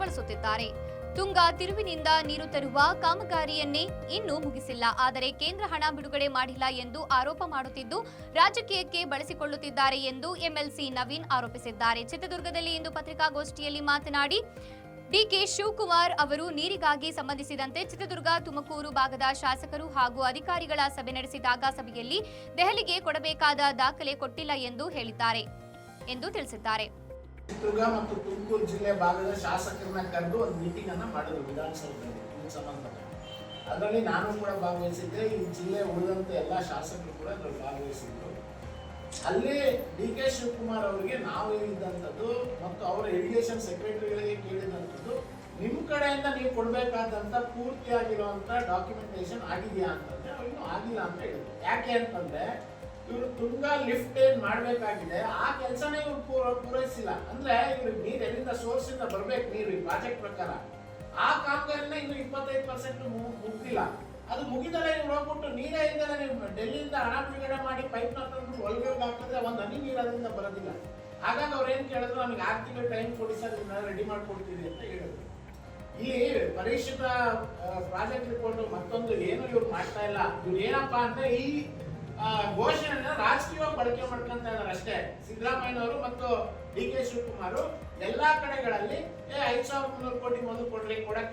ಬಳಸುತ್ತಿದ್ದಾರೆ. ತುಂಗಾ ತಿರುವಿನಿಂದ ನೀರು ತರುವ ಕಾಮಗಾರಿಯನ್ನೇ ಇನ್ನೂ ಮುಗಿಸಿಲ್ಲ. ಆದರೆ ಕೇಂದ್ರ ಹಣ ಬಿಡುಗಡೆ ಮಾಡಿಲ್ಲ ಎಂದು ಆರೋಪ ಮಾಡುತ್ತಿದ್ದು, ರಾಜಕೀಯಕ್ಕೆ ಬಳಸಿಕೊಳ್ಳುತ್ತಿದ್ದಾರೆ ಎಂದು ಎಂಎಲ್ಸಿ ನವೀನ್ ಆರೋಪಿಸಿದ್ದಾರೆ. ಚಿತ್ರದುರ್ಗದಲ್ಲಿ ಇಂದು ಪತ್ರಿಕಾಗೋಷ್ಠಿಯಲ್ಲಿ ಮಾತನಾಡಿ, ಡಿಕೆ ಶಿವಕುಮಾರ್ ಅವರು ನೀರಿಗಾಗಿ ಸಂಬಂಧಿಸಿದಂತೆ ಚಿತ್ರದುರ್ಗ, ತುಮಕೂರು ಭಾಗದ ಶಾಸಕರು ಹಾಗೂ ಅಧಿಕಾರಿಗಳ ಸಭೆ ನಡೆಸಿದಾಗ ಸಭೆಯಲ್ಲಿ ದೆಹಲಿಗೆ ಕೊಡಬೇಕಾದ ದಾಖಲೆ ಕೊಟ್ಟಿಲ್ಲ ಎಂದು ಹೇಳಿದ್ದಾರೆ ಎಂದು ತಿಳಿಸಿದ್ದಾರೆ. ಚಿತ್ರದುರ್ಗ ಮತ್ತು ತುಮಕೂರು ಜಿಲ್ಲೆ ಭಾಗದ ಶಾಸಕರನ್ನ ಕರೆದು ಒಂದು ಮೀಟಿಂಗ್ ಅನ್ನ ಮಾಡಿದ್ರು ವಿಧಾನಸೌಧದಲ್ಲಿ ಇದಕ್ಕೆ ಸಂಬಂಧಪಟ್ಟ. ಅದರಲ್ಲಿ ನಾನು ಕೂಡ ಭಾಗವಹಿಸಿದ್ದೆ. ಈ ಜಿಲ್ಲೆ ಉಳಿದಂತ ಎಲ್ಲ ಶಾಸಕರು ಕೂಡ ಅದರಲ್ಲಿ ಭಾಗವಹಿಸಿದ್ರು. ಅಲ್ಲಿ ಡಿ ಕೆ ಶಿವಕುಮಾರ್ ಅವರಿಗೆ ನಾವು ಹೇಳಿದಂಥದ್ದು ಮತ್ತು ಅವರ ಇರಿಗೇಷನ್ ಸೆಕ್ರೆಟರಿಗಳಿಗೆ ಕೇಳಿದಂಥದ್ದು ನಿಮ್ಮ ಕಡೆಯಿಂದ ನೀವು ಕೊಡಬೇಕಾದಂಥ ಪೂರ್ತಿಯಾಗಿರುವಂಥ ಡಾಕ್ಯುಮೆಂಟೇಶನ್ ಆಗಿದೆಯಾ? ಅಂತಂದರೆ ಅವ್ರಿಗೂ ಆಗಿಲ್ಲ ಅಂತ ಹೇಳಿದ್ರು. ಯಾಕೆ ಅಂತಂದ್ರೆ ಇವರು ತುಂಗಾ ಲಿಫ್ಟ್ ಏನ್ ಮಾಡ್ಬೇಕಾಗಿದೆ, ಆ ಕೆಲಸನೇ ಇವ್ರು ಪೂರ- ಪೂರೈಸಿಲ್ಲ. ಅಂದ್ರೆ ಇವ್ರಿಗೆ ನೀರ್ ಎಲ್ಲಿಂದ ಸೋರ್ಸ್ ಇಂದ ಬರ್ಬೇಕು ನೀರು ಈ ಪ್ರಾಜೆಕ್ಟ್ ಪ್ರಕಾರ. ಆ ಕಾಮಗಾರಿನ ಇನ್ನು ಇಪ್ಪತ್ತೈದು ಪರ್ಸೆಂಟ್ ಮುಗ್ದಿಲ್ಲ. ಅದು ಮುಗಿದಲ್ಲ ನೀವು ಹೋಗ್ಬಿಟ್ಟು ನೀರೇ ಇಲ್ದಲೆ ನೀವು ಡೆಲ್ಲಿಯಿಂದ ಹಣ ಬಿಡುಗಡೆ ಮಾಡಿ ಪೈಪ್ ತಂದ್ಬಿಟ್ಟು ಒಳಗಡೆ ಹಾಕಿದ್ರೆ ಒಂದು ಹನಿ ನೀರು ಅದರಿಂದ ಬರೋದಿಲ್ಲ. ಹಾಗಾಗಿ ಅವ್ರು ಏನು ಕೇಳಿದ್ರು, ನಮಗೆ ಆರು ತಿಂಗಳು ಟೈಮ್ ಕೊಡಿ ಸರ್, ಇದನ್ನ ರೆಡಿ ಮಾಡ್ಕೊಡ್ತೀವಿ ಅಂತ ಹೇಳಿದ್ರು. ಇಲ್ಲಿ ಪರಿಷ್ಠ ಪ್ರಾಜೆಕ್ಟ್ ರಿಪೋರ್ಟ್ ಮತ್ತೊಂದು ಏನು ಇವ್ರು ಮಾಡ್ತಾ ಇಲ್ಲ. ಇವ್ರು ಏನಪ್ಪಾ ಅಂದ್ರೆ ಈ ಆ, ಘೋಷಣೆನ ರಾಜಕೀಯವಾಗಿ ಬಳಕೆ ಮಾಡ್ಕೊಂತ ಇದಾರೆ ಅಷ್ಟೇ. ಸಿದ್ದರಾಮಯ್ಯನವರು ಮತ್ತು ಡಿ ಕೆ ಶಿವಕುಮಾರ್ ಎಲ್ಲಾ ಕಡೆಗಳಲ್ಲಿ ಐದ್ ಸಾವಿರದ ಮುನ್ನೂರು ಕೋಟಿ ಮೊದಲು ಕೊಡ್ರಿ ಕೊಡಕ್ಕೆ